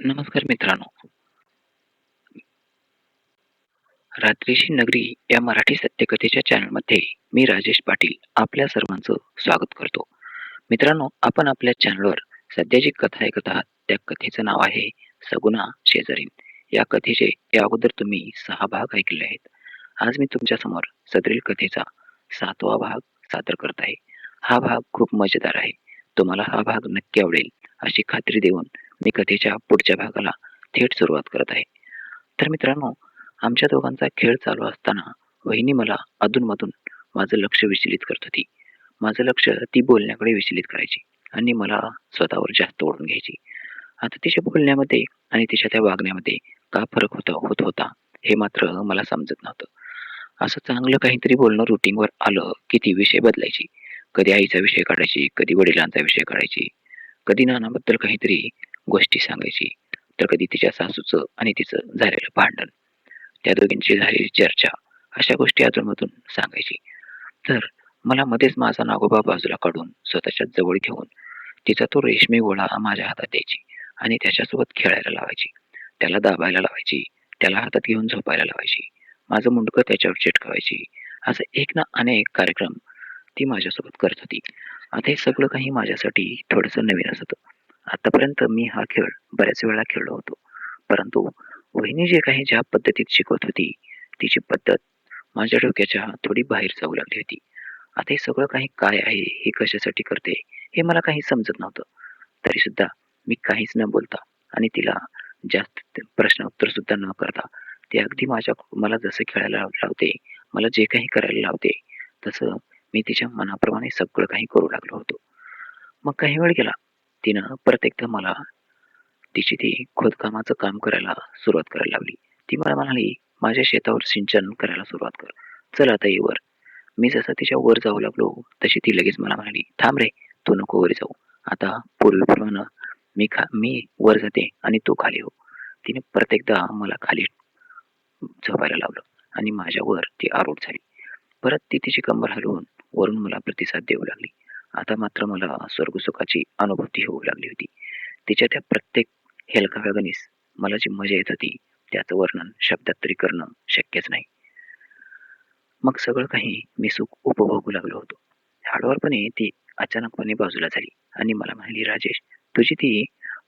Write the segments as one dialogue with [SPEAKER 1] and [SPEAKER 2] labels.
[SPEAKER 1] नमस्कार मित्रांनो. रात्रीची नगरी या मराठी सत्यकथेच्या चॅनलमध्ये मी राजेश पाटील आपल्या सर्वांचं स्वागत करतो. मित्रांनो आपण आपल्या चॅनलवर सध्या जी कथा ऐकत आहात त्या कथेचं नाव आहे सगुणा शेजारीन. या कथेचे या अगोदर तुम्ही सहा भाग ऐकले आहेत. आज मी तुमच्यासमोर सदरील कथेचा सातवा भाग सादर करत आहे. हा भाग खूप मजेदार आहे. तुम्हाला हा भाग नक्की आवडेल अशी खात्री देऊन मी कथेच्या पुढच्या भागाला थेट सुरुवात करत आहे. तर मित्रांनो आमच्या दोघांचा खेळ चालू असताना वहिनी मला अधूनमधून माझं लक्ष विचलित करत होती. माझं लक्ष ती बोलण्याकडे विचलित करायची आणि मला स्वतःवर जास्त ओढून घ्यायची. आता तिच्या बोलण्यामध्ये आणि तिच्या त्या वागण्यामध्ये का फरक होता होत होता हे मात्र मला समजत नव्हतं. असं चांगलं काहीतरी बोलणं रुटीनवर आलं की ती विषय बदलायची. कधी आईचा विषय काढायची कधी वडिलांचा विषय काढायची कधी नानाबद्दल काहीतरी गोष्टी सांगायची. तर कधी तिच्या सासूचं आणि तिचं झालेलं भांडण त्या दोघींची झालेली चर्चा अशा गोष्टी अधूनमधून सांगायची. तर मला मध्येच माझा नागोबा बाजूला काढून स्वतःच्या जवळ घेऊन तिचा तो रेशमी गोळा माझ्या हातात द्यायची आणि त्याच्यासोबत खेळायला लावायची. त्याला दाबायला लावायची त्याला हातात घेऊन झोपायला लावायची माझं मुंडकं त्याच्यावर चिटकवायची असं एक ना अनेक कार्यक्रम ती माझ्यासोबत करत होती. आता हे सगळं काही माझ्यासाठी थोडंसं नवीन असतं. आतापर्यंत मी हा खेळ बऱ्याच वेळा खेळलो होतो. परंतु वहिनी जे काही ज्या पद्धतीत शिकवत होती तिची पद्धत माझ्या डोक्याच्या थोडी बाहेर जाऊ लागली होती. आता हे सगळं काही काय आहे हे कशासाठी करते हे मला काही समजत नव्हतं. तरी सुद्धा मी काहीच न बोलता आणि तिला जास्त प्रश्न उत्तर सुद्धा न करता ते अगदी माझ्या मला जसं खेळायला लावते मला जे काही करायला लावते तसं मी तिच्या मनाप्रमाणे सगळं काही करू लागलो होतो. मग काही वेळ गेला तिनं परत एकदा मला तिची ती खोदकामाचं काम करायला सुरुवात करायला लागली ती मला म्हणाली माझ्या शेतावर सिंचन करायला सुरुवात कर. चल आता ये वर मी जसं तिच्या वर जाऊ लागलो तशी ती लगेच मला म्हणाली थांब रे तू नको वर जाऊ. आता पूर्वीप्रमाणे मी खा मी वर जाते आणि तू खाली हो. तिने प्रत्येकदा मला खाली झोपायला लावलं आणि माझ्यावर ती आरूढ झाली. परत ती तिची कंबर हलवून वरून मला प्रतिसाद देऊ लागली. आता मात्र मला स्वर्गसुखाची अनुभूती होऊ लागली होती. तिच्या त्या प्रत्येक हेलकाव्यागणीस मला जी मजा येत होती त्याचं वर्णन शब्दात तरी करणं शक्यच नाही. मग सगळं काही मी सुख उपभोगू लागलो होतो. हळूवारपणे ती अचानकपणे बाजूला झाली आणि मला म्हणाली राजेश तुझी ती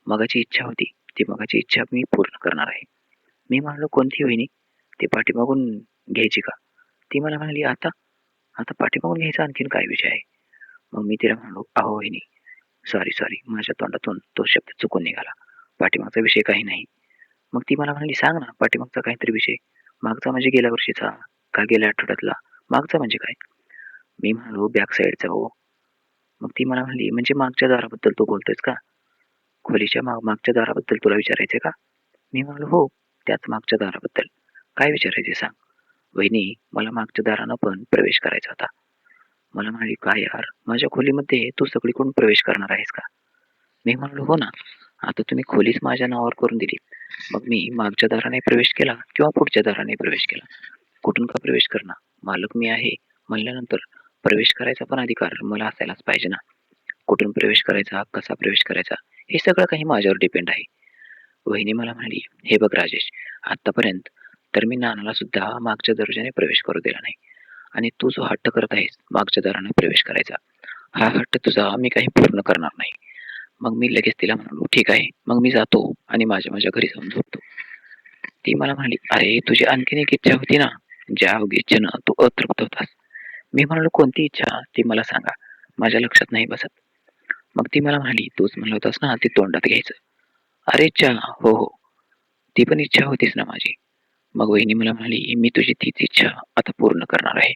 [SPEAKER 1] मगाची इच्छा होती. ती मगाची इच्छा मी पूर्ण करणार आहे. मी म्हणालो कोणती वहिनी? ती पाठीमागून घ्यायची का? ती मला म्हणाली आता? आता पाठीमागून घ्यायचा आणखीन काय विषय आहे? मग मी तिला म्हणालो अहो वहिनी सॉरी सॉरी माझ्या तोंडातून तो शब्द चुकून निघाला. पाठीमागचा विषय काही नाही. मग ती मला म्हणाली सांग ना पाठीमागचा काहीतरी विषय. मागचा म्हणजे गेल्या वर्षीचा का गेल्या आठवड्यातला? मागचा म्हणजे काय? मी म्हणालो बॅक साईडचा हो. मग ती मला म्हणाली म्हणजे मागच्या दाराबद्दल तू बोलतोयस का? खोलीच्या माग मागच्या दाराबद्दल तुला विचारायचंय का? मी म्हणालो हो त्याच मागच्या दाराबद्दल. काय विचारायचे सांग. वहिनी मला मागच्या दारानं पण प्रवेश करायचा होता. मला म्हणाली काय यार? माझ्या खोलीमध्ये तू सगळीकडून प्रवेश करणार आहेस का? मी म्हणालो हो ना. आता तुम्ही खोलीच माझ्या नावावर करून दिली. मग मी मागच्या दाराने प्रवेश केला किंवा पुढच्या दाराने प्रवेश केला? कुठून का प्रवेश करणार? मालक मी आहे. म्हणल्यानंतर प्रवेश करायचा पण अधिकार मला असायलाच पाहिजे ना. कुठून प्रवेश करायचा? कसा प्रवेश करायचा? हे सगळं काही माझ्यावर डिपेंड आहे. वहिनी मला म्हणाली हे बघ राजेश आतापर्यंत तर मी नानाला सुद्धा मागच्या दर्जाने प्रवेश करू दिला नाही. आणि तू जो हट्ट करत आहेस मागच्या दाराने प्रवेश करायचा. हा हट्ट तुझा मी काही पूर्ण करणार नाही. मग मी लगेच तिला म्हणालो ठीक आहे. मग मी जातो आणि माझ्या माझ्या घरी जाऊन झोपतो. ती मला म्हणाली अरे तुझी आणखीन एक इच्छा होती ना? ज्या इच्छेनं तू अतृप्त होतास. मी म्हणालो कोणती इच्छा? ती मला सांगा. माझ्या लक्षात नाही बसत. मग ती मला म्हणाली तूच म्हणलं होतास ना ती तोंडात घ्यायचं. अरे इच्छा हो हो. ती पण इच्छा होतीस ना माझी. मग वहिनी मला म्हणाली मी तुझी तीच इच्छा आता पूर्ण करणार आहे.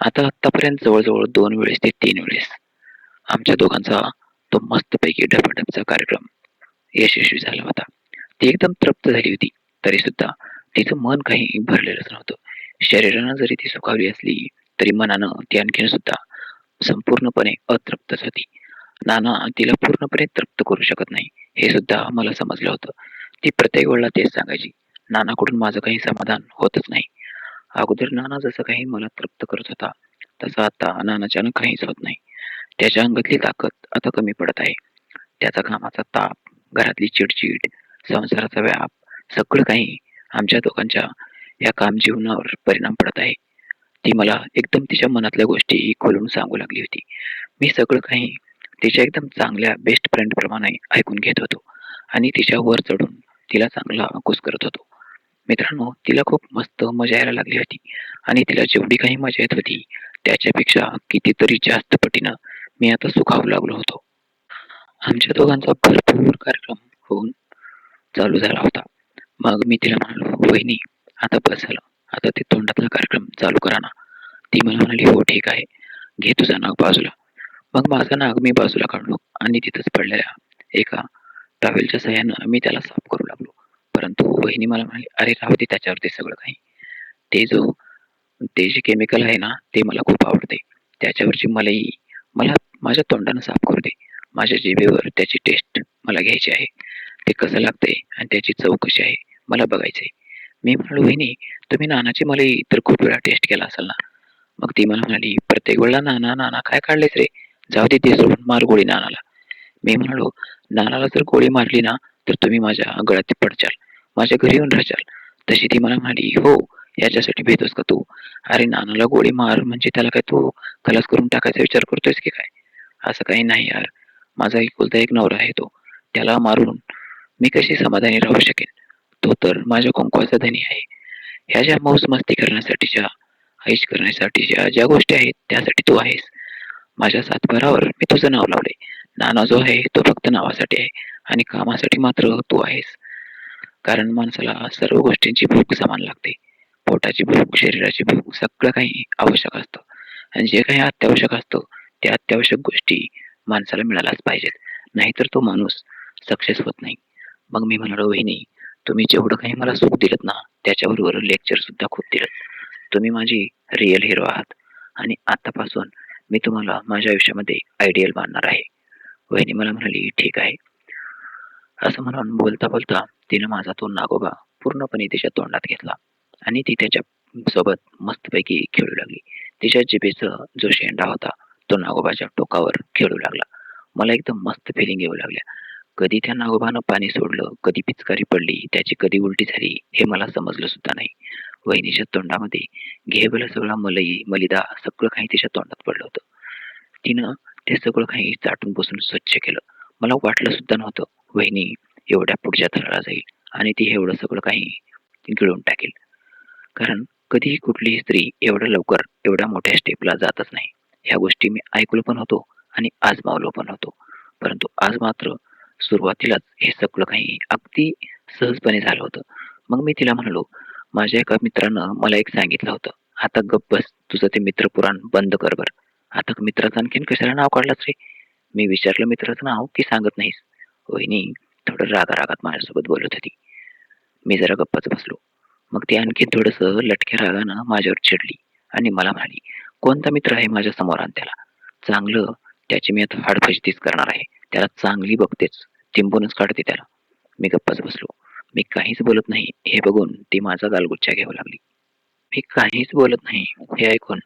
[SPEAKER 1] आता आतापर्यंत जवळजवळ दोन वेळेस ते तीन वेळेस आमच्या दोघांचा तो मस्तपैकी डपाडपचा कार्यक्रम यशस्वी झाला होता. ती एकदम तृप्त झाली होती. तरी सुद्धा तिचं मन काही भरलेलंच नव्हतं. शरीरानं जरी ती सुखावली असली तरी मनानं ती आणखीन सुद्धा संपूर्णपणे अतृप्तच होती. नाना तिला पूर्णपणे तृप्त करू शकत नाही हे सुद्धा मला समजलं होतं. ती प्रत्येक वेळेला तेच सांगायची. नानाकडून माझं काही समाधान होतच नाही. अगोदर नाना जसं काही मला तृप्त करत होता तसं आता नानाच्यानं काहीच होत नाही. त्याच्या अंगातली ताकद आता कमी पडत आहे. त्याचा कामाचा ताप घरातली चिडचिड संसाराचा व्याप सगळं काही आमच्या दोघांच्या या काम जीवनावर परिणाम पडत आहे. ती मला एकदम तिच्या मनातल्या गोष्टी खोलून सांगू लागली होती. मी सगळं काही तिच्या एकदम चांगल्या बेस्ट फ्रेंड प्रमाणे ऐकून घेत होतो आणि तिच्या वर चढून तिला चांगला अंकुश करत होतो. मित्रांनो तिला खूप मस्त मजा यायला लागली होती आणि तिला जेवढी काही मजा येत होती त्याच्यापेक्षा कितीतरी जास्त पटीनं मी आता सुखावू लागलो होतो. आमच्या दोघांचा भरपूर कार्यक्रम होऊन चालू झाला होता. मग मी तिला म्हणालो वहिनी आता बस झालं. आता ते तोंडातला कार्यक्रम चालू करा ना. ती मला म्हणाली हो ठीक आहे. घे तुझा नाग बाजूला. मग माझा नाग मी बाजूला काढलो आणि तिथंच पडलेल्या एका टॉवेलच्या सहाय्यानं मी त्याला साफ करू लागलो. परंतु वहिनी मला म्हणाली अरे राहू दे त्याच्यावरती सगळं काही. ते जो ते जे केमिकल आहे ना ते मला खूप आवडते. त्याच्यावरची मलाई मला माझ्या तोंडानं साफ करू दे. माझ्या जिभेवर त्याची टेस्ट मला घ्यायची आहे. ते कसं लागतंय आणि त्याची चव कशी आहे मला बघायचंय. मी म्हणालो वहिनी तुम्ही नानाची मलाई तर खूप वेळा टेस्ट केला असाल ना? मग ती मला म्हणाली प्रत्येक वेळेला नाना नाना काय काढलेस रे? जाऊ दे ते सोडून मार गोळी नानाला. मी म्हणालो नानाला जर गोळी मारली ना तर तुम्ही माझ्या गळ्यात पडचाल. माझ्या घरी येऊन राहशाल. तशी ती मला म्हणाली हो याच्यासाठी भेटतोस का तू? अरे नानाला गोळी मार म्हणजे त्याला काय तू खलास करून टाकायचा विचार करतोयस की काय? असं काही नाही यार. माझा एकुलता एक नवरा आहे तो. त्याला मारून मी कशी समाधानी राहू शकेन? तो तर माझ्या कुंकवाचा धनी आहे. ह्या ज्या मौज मस्ती करण्यासाठीच्या ऐश करण्यासाठीच्या ज्या गोष्टी आहेत त्यासाठी तू आहेस. माझ्या सातबारावर मी तुझं नाव लावले नाना जो आहे तो फक्त नावासाठी आहे आणि कामासाठी मात्र तू आहेस. कारण माणसाला सर्व गोष्टींची भूक समान लागते. पोटाची भूक शरीराची भूक सगळं काही आवश्यक असतं. आणि जे काही अत्यावश्यक असतं त्या अत्यावश्यक गोष्टी माणसाला मिळाल्याच पाहिजेत. नाहीतर तो माणूस सक्सेस होत नाही. मग मी म्हणालो वहिनी तुम्ही जेवढं काही मला सुख दिलं ना त्याच्याबरोबर लेक्चर सुद्धा खूप दिलं तुम्ही माझी रिअल हिरो आहात. आणि आतापासून मी तुम्हाला माझ्या आयुष्यामध्ये आयडियल मानणार आहे. वहिनी मला म्हणाली ठीक आहे. असं म्हणून बोलता बोलता तिनं माझा तो नागोबा पूर्णपणे तिच्या तोंडात घेतला आणि ती त्याच्या सोबत मस्तपैकी खेळू लागली. तिच्या जिभेचा जो शेंडा होता तो नागोबाच्या टोकावर खेळू लागला. मला एकदम मस्त फिलिंग येऊ लागल्या. कधी त्या नागोबानं पाणी सोडलं कधी पिचकारी पडली त्याची कधी उलटी झाली हे मला समजलं सुद्धा नाही. वहिनीच्या तोंडामध्ये घेबला सगळा मलई मलिदा सगळं काही तिच्या तोंडात पडलं होतं. तिनं ते सगळं काही चाटून बसून स्वच्छ केलं. मला वाटलं सुद्धा नव्हतं वहिनी एवढ्या पुढच्या थराला जाईल आणि ती एवढं सगळं काही गिळून टाकेल. कारण कधीही कुठलीही स्त्री एवढ्या लवकर एवढ्या मोठ्या स्टेपला जातच नाही. ह्या गोष्टी मी ऐकलो पण होतो आणि आजमावलो पण होतो. परंतु आज मात्र सुरुवातीलाच हे सगळं काही अगदी सहजपणे झालं होतं. मग मी तिला म्हणालो माझ्या एका मित्रानं मला एक सांगितलं होतं. आता गप्प बस तुझं ते मित्रपुराण बंद कर बर. आता मित्राचं आणखीन कशाला नाव काढलंच रे? मी विचारलं मित्राचं नाव की सांगत नाहीस? वहिनी थोडं रागा रागात माझ्यासोबत बोलत होती. मी जरा गप्पच बसलो. मग ती आणखी थोडस लटक्या रागानं माझ्यावर चिडली आणि मला म्हणाली कोणता मित्र आहे माझ्यासमोर आण त्याला चांगलं त्याची मी आता हाडफजतीच करणार आहे. त्याला चांगली बघतेच चिंबूनच काढते त्याला. मी गप्पच बसलो. मी काहीच बोलत नाही. हे बघून ती माझा गालगुच्छा घ्यावं लागली. मी काहीच बोलत नाही. हे ऐकून.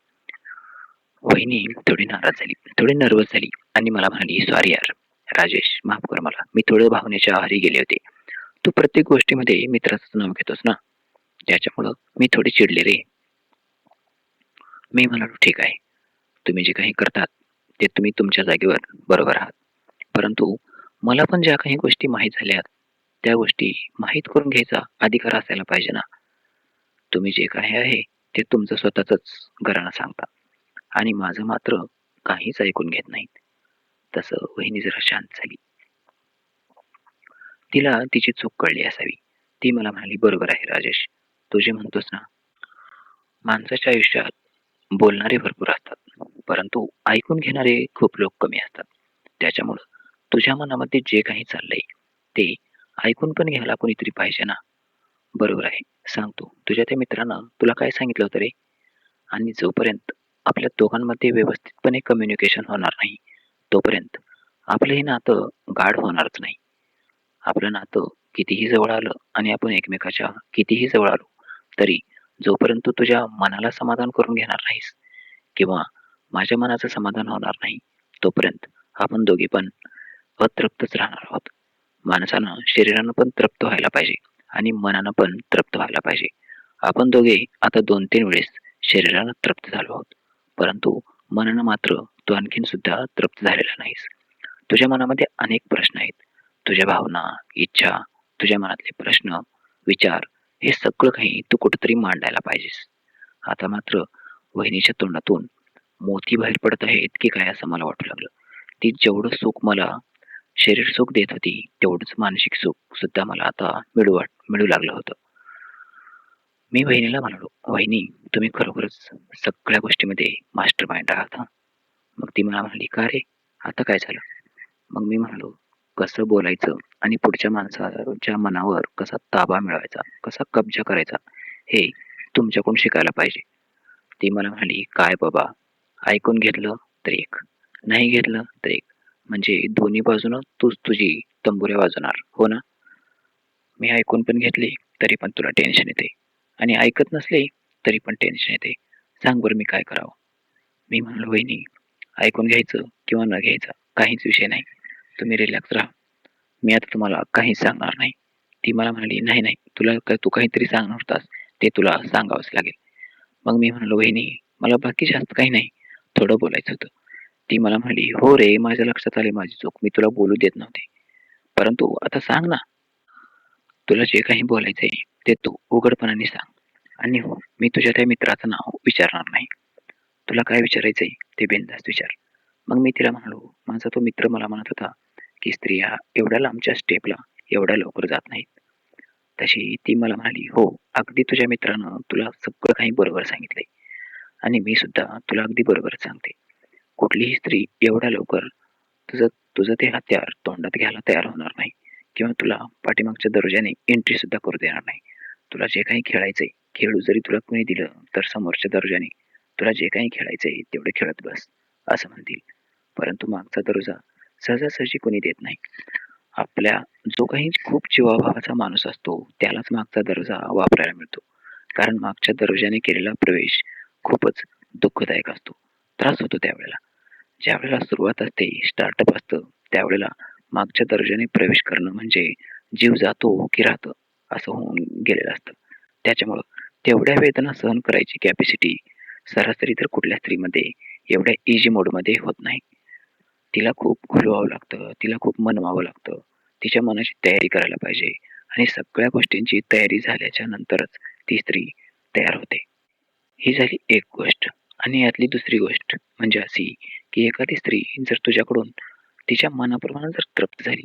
[SPEAKER 1] वहिनी थोडी नाराज झाली थोडी नर्वस झाली आणि मला म्हणाली सॉरी यार. राजेश माफ कर मला. मी थोडं भावनेच्या आहारी गेले होते. तू प्रत्येक गोष्टीमध्ये मित्राचं नाव घेतोस ना? त्याच्यामुळं मी थोडी चिडले रे. मी म्हणालो ठीक आहे. तुम्ही जे काही करतात ते तुम्ही तुमच्या जागेवर बरोबर आहात. परंतु मला पण ज्या काही गोष्टी माहीत झाल्यात त्या गोष्टी माहीत करून घ्यायचा अधिकार असायला पाहिजे ना? तुम्ही जे काही आहे ते तुमचं स्वतःच घराणं सांगता. आणि माझं मात्र काहीच ऐकून घेत नाहीत. तसं वहिनी जरा शांत झाली. तिला तिची चूक कळली असावी. ती मला म्हणाली बरोबर आहे राजेश. तू जे म्हणतोस ना माणसाच्या आयुष्यात बोलणारे भरपूर असतात. परंतु ऐकून घेणारे खूप लोक कमी असतात. त्याच्यामुळं तुझ्या मनामध्ये जे काही चाललंय ते ऐकून पण घ्यायला कोणीतरी पाहिजे ना. बरोबर आहे. सांगतो तुझ्या त्या मित्रानं तुला काय सांगितलं होतं रे? आणि जोपर्यंत आपल्या दोघांमध्ये व्यवस्थितपणे कम्युनिकेशन होणार नाही तोपर्यंत आपलं हे नातं गाढ होणारच नाही. आपलं नातं कितीही जवळ आलं आणि आपण एकमेकाच्या कितीही जवळ आलो तरी जोपर्यंत तुझ्या मनाला समाधान करून घेणार नाहीस किंवा माझ्या मनाचं समाधान होणार नाही तोपर्यंत आपण दोघे पण अतृप्तच राहणार आहोत. माणसानं शरीरानं पण तृप्त व्हायला पाहिजे आणि मनानं पण तृप्त व्हायला पाहिजे. आपण दोघे आता दोन तीन वेळेस शरीरानं तृप्त झालो आहोत परंतु मनानं मात्र तू आणखीन सुद्धा तृप्त झालेला नाहीस. तुझ्या मनामध्ये अनेक प्रश्न आहेत. तुझ्या भावना इच्छा तुझ्या मनातले प्रश्न विचार हे सगळं काही तू कुठेतरी मांडायला पाहिजेस. आता मात्र वहिनीच्या तोंडातून मोती बाहेर पडत आहेत की काय असं मला वाटू लागलं. ती जेवढं सुख मला शरीर सुख देत होती तेवढंच मानसिक सुख सुद्धा मला आता मिळू वाट मिळू लागलं होतं. मी वहिनीला म्हणालो वहिनी तुम्ही खरोखरच सगळ्या गोष्टीमध्ये मास्टर माइंड आहात मग ती मला म्हणाली का रे? आता काय झालं? मग मी म्हणालो कसं बोलायचं आणि पुढच्या माणसाच्या मनावर कसा ताबा मिळवायचा कसा कब्जा करायचा हे तुमच्याकडून शिकायला पाहिजे. ती मला म्हणाली काय बाबा? ऐकून घेतलं तर एक नाही घेतलं तर एक. म्हणजे दोन्ही बाजूनं तूच तुझी तंबुऱ्या वाजवणार हो ना? मी ऐकून पण घेतली तरी पण तुला टेन्शन येते. आणि ऐकत नसले तरी पण टेन्शन येते. सांग बरं मी काय करावं? मी म्हणलो वहिनी ऐकून घ्यायचं किंवा न घ्यायचं काहीच विषय नाही. तुम्ही रिलॅक्स राहा. मी आता तुम्हाला काहीच सांगणार नाही. ती मला म्हणाली नाही नाही तुला तू काहीतरी सांगणार होतास ते तुला सांगावंच लागेल. मग मी म्हणलो वहिनी मला बाकी जास्त काही नाही थोडं बोलायचं होतं. ती मला म्हणाली हो रे माझ्या लक्षात आले माझी चूक मी तुला बोलू देत नव्हते. परंतु आता सांग ना तुला जे काही बोलायचंय ते तू उघडपणाने सांग. आणि हो मी तुझ्या त्या मित्राचं नाव विचारणार नाही. तुला काय विचारायचंय? ते बिनधास्त विचार. मग मी तिला म्हणालो माझा तो मित्र मला म्हणत होता की स्त्रिया एवढ्या लांबच्या स्टेपला एवढ्या लवकर जात नाहीत. तशी ती मला म्हणाली हो अगदी तुझ्या मित्रानं तुला सगळं काही बरोबर सांगितलंय. आणि मी सुद्धा तुला अगदी बरोबर सांगते. कुठलीही स्त्री एवढ्या लवकर तुझं तुझं ते हत्यार तोंडात घ्यायला तयार होणार नाही. किंवा तुला पाठीमागच्या दर्जाने एंट्री सुद्धा करू देणार नाही. तुला जे काही खेळायचंय खेळू जरी तुला कोणी दिलं तर समोरच्या दर्जाने तुला जे काही खेळायचंय तेवढे खेळत बस असं म्हणतील. परंतु मागचा दरोजा सहजासहजी कोणी देत नाही. आपल्या जो काही खूप जीवाभावाचा माणूस असतो त्यालाच मागचा दर्जा वापरायला मिळतो. कारण मागच्या दर्जाने केलेला प्रवेश खूपच दुःखदायक असतो. त्रास होतो त्यावेळेला. ज्या वेळेला सुरुवात असते स्टार्टअप असतं त्यावेळेला मागच्या दर्जाने प्रवेश करणं म्हणजे जीव जातो की राहतं असं होऊन गेलेलं असतं. त्याच्यामुळं तेवढ्या वेदना सहन करायची कॅपॅसिटी सरासरी तर कुठल्या स्त्रीमध्ये एवढ्या इजी मोडमध्ये होत नाही. तिला खूप खुलवावं लागतं तिला खूप मनवावं लागतं. तिच्या मनाची तयारी करायला पाहिजे आणि सगळ्या गोष्टींची तयारी झाल्याच्या नंतरच ती स्त्री तयार होते. ही झाली एक गोष्ट आणि यातली दुसरी गोष्ट म्हणजे अशी की एखादी स्त्री जर तुझ्याकडून तिच्या मनाप्रमाणे जर तृप्त झाली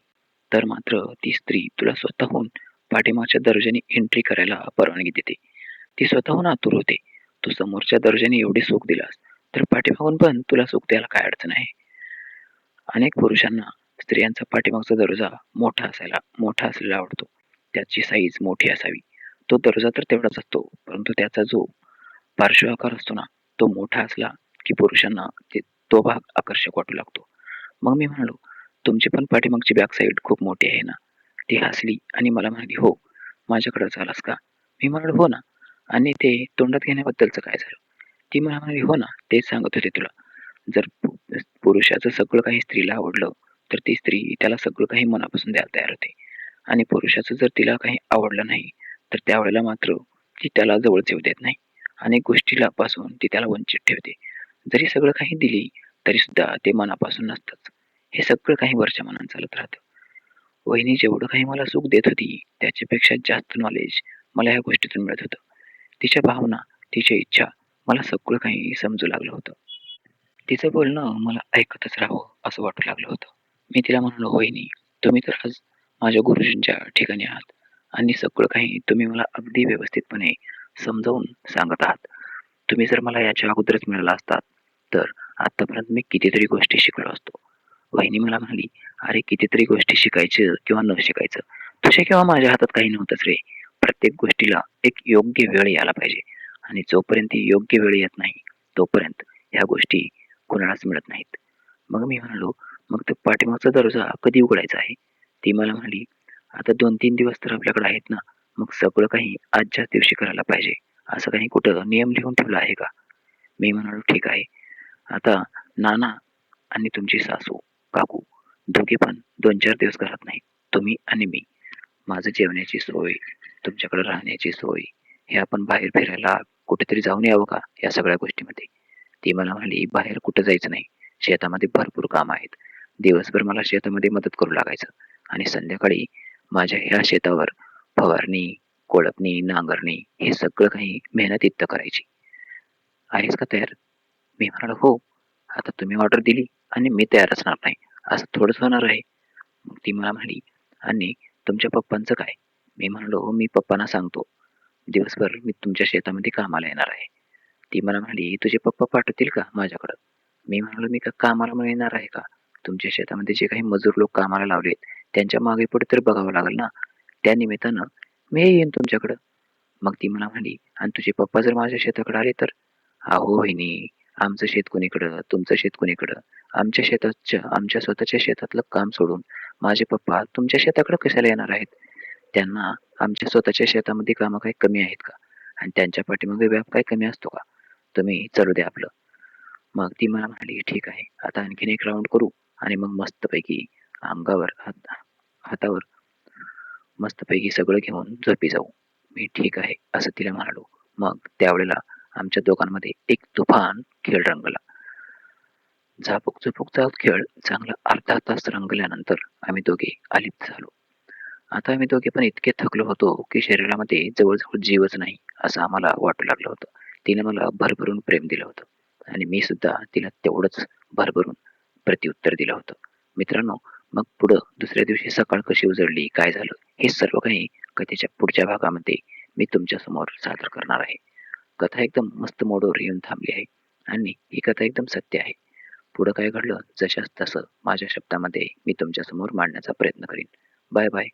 [SPEAKER 1] तर मात्र ती स्त्री तुला स्वतःहून पाठीमागच्या दर्जाने एंट्री करायला परवानगी देते. ती स्वतःहून आतुर होते. तू समोरच्या दर्जाने एवढी सुख दिलास तर पाठीमागून पण तुला सुख द्यायला काय अडचण आहे? अनेक पुरुषांना स्त्रियांचा पाठीमागचा दर्जा मोठा असायला मोठा असलेला आवडतो. त्याची साईज मोठी असावी. तो दर्जा तर तेवढाच असतो परंतु त्याचा जो पार्श्व आकार असतो ना तो मोठा असला की पुरुषांना ते तो भाग आकर्षक वाटू लागतो. मग मी म्हणालो तुमची पण पाठीमागची बॅक साईड खूप मोठी आहे ना? ती हसली आणि मला म्हणाली हो माझ्याकडे आलास का? मी म्हणालो हो ना. आणि ते तोंडात घेण्याबद्दलचं काय झालं? ती मला म्हणाली हो ना तेच सांगत होते तुला. जर पुरुषाचं सगळं काही स्त्रीला आवडलं तर ती स्त्री त्याला सगळं काही मनापासून द्यायला तयार होते. आणि पुरुषाचं जर तिला काही आवडलं नाही तर त्यावेळेला मात्र ती त्याला जवळच येऊ देत नाही. अनेक गोष्टीला पासून ती त्याला वंचित ठेवते. जरी सगळं काही दिली तरी सुद्धा ते मनापासून नसतंच. हे सगळं काही वरच्या मनात चालत राहतं. वहिनी जेवढं काही मला सुख देत होती त्याच्यापेक्षा जास्त नॉलेज मला ह्या गोष्टीतून मिळत होतं. तिच्या भावना तिच्या इच्छा मला सगळं काही समजू लागलं होतं. तिचं बोलणं मला ऐकतच राहावं असं वाटू लागलं होतं. मी तिला म्हणालो वहिनी तुम्ही तर आज माझ्या गुरुजींच्या ठिकाणी आहात आणि सगळं काही तुम्ही मला अगदी व्यवस्थितपणे समजावून सांगत आहात. तुम्ही जर मला याच्या अगोदरच मिळाला असतात तर आतापर्यंत मी कितीतरी गोष्टी शिकलो असतो. वहिनी मला म्हणाली अरे कितीतरी गोष्टी शिकायचं किंवा न शिकायचं तुझ्या किंवा माझ्या हातात काही नव्हतंच रे. प्रत्येक गोष्टीला एक योग्य वेळ यायला पाहिजे. आणि जोपर्यंत योग्य वेळ येत नाही तोपर्यंत ह्या गोष्टी कुणालाच मिळत नाहीत. मग मी म्हणालो मग ते पाठीमागचा दर्जा कधी उघडायचा आहे? ती मला म्हणाली आता दोन तीन दिवस तर आपल्याकडे आहेत ना मग सगळं काही आजच्याच दिवशी करायला पाहिजे. असं काही कुठं नियम लिहून ठेवला आहे का? मी म्हणालो ठीक आहे. आता नाना आणि तुमची सासू काकू दोघे पण दोन चार दिवस घरात नाहीत. तुम्ही आणि मी. माझं जेवण्याची सोय तुमच्याकडे राहण्याची सोय. हे आपण बाहेर फिरायला कुठेतरी जाऊन यावं का? या सगळ्या गोष्टीमध्ये. ती मला म्हणाली बाहेर कुठं जायचं नाही. शेतामध्ये भरपूर काम आहेत. दिवसभर मला शेतामध्ये मदत करू लागायचं. आणि संध्याकाळी माझ्या ह्या शेतावर फवारणी कोळपणी नांगरणी हे सगळं काही मेहनत इतकं करायची. आहेस का तयार? मी म्हणालो हो. आता तुम्ही ऑर्डर दिली आणि मी तयार असणार नाही. असं थोडंच होणार आहे. ती मला म्हणाली आणि तुमच्या पप्पांचं काय? मी म्हणालो हो, मी पप्पांना सांगतो. दिवसभर मी तुमच्या शेतामध्ये कामाला येणार आहे. ती मला म्हणाली तुझे पप्पा पाठवतील का माझ्याकडं? मी म्हणालो मी का कामाला म्हणून येणार आहे का? तुमच्या शेतामध्ये जे काही मजूर लोक कामाला लावलेत त्यांच्या मागे पुढे तर बघावं लागेल ना. त्या निमित्तानं मी येईन तुमच्याकडं. मग ती मला म्हणाली आणि तुझे पप्पा जर माझ्या शेताकडे आले तर? अहो वहिनी आमचं शेत कोणीकडं? तुमचं शेत कोणीकडं? आमच्या शेताच्या आमच्या स्वतःच्या शेतातलं काम सोडून माझे पप्पा तुमच्या शेताकडे कशाला येणार आहेत? त्यांना आमच्या स्वतःच्या शेतामध्ये कामं काही कमी आहेत का? आणि त्यांच्या पाठीमागे व्याप काय कमी असतो का? तुम्ही चालू द्या आपलं. मग ती मला म्हणाली ठीक आहे आता आणखीन एक राऊंड करू आणि मग मस्तपैकी अंगावर हात हातावर मस्तपैकी सगळं घेऊन झोपी जाऊ. मी ठीक आहे असं तिला म्हणालो. मग त्यावेळेला आमच्या दोघांमध्ये एक तुफान खेळ रंगला. झापूक झुपूकचा खेळ चांगला अर्धा तास रंगल्यानंतर आम्ही दोघे अलिप्त झालो. आता आम्ही दोघे पण इतके थकलो होतो की शरीरामध्ये जवळजवळ जीवच नाही असं आम्हाला वाटू लागलं होतं. तिने मला भरभरून प्रेम दिलं होतं. आणि मी सुद्धा तिला तेवढंच भरभरून प्रत्युत्तर दिलं होतं. मित्रांनो मग पुढं दुसऱ्या दिवशी सकाळ कशी उजळली काय झालं हे सर्व काही कथेच्या पुढच्या भागामध्ये मी तुमच्यासमोर सादर करणार आहे. कथा एकदम मस्त मोडवर येऊन थांबली आहे आणि ही कथा एकदम सत्य आहे. पुढं काय घडलं जशाच तसं माझ्या शब्दामध्ये मी तुमच्यासमोर मांडण्याचा प्रयत्न करीन. Bye bye.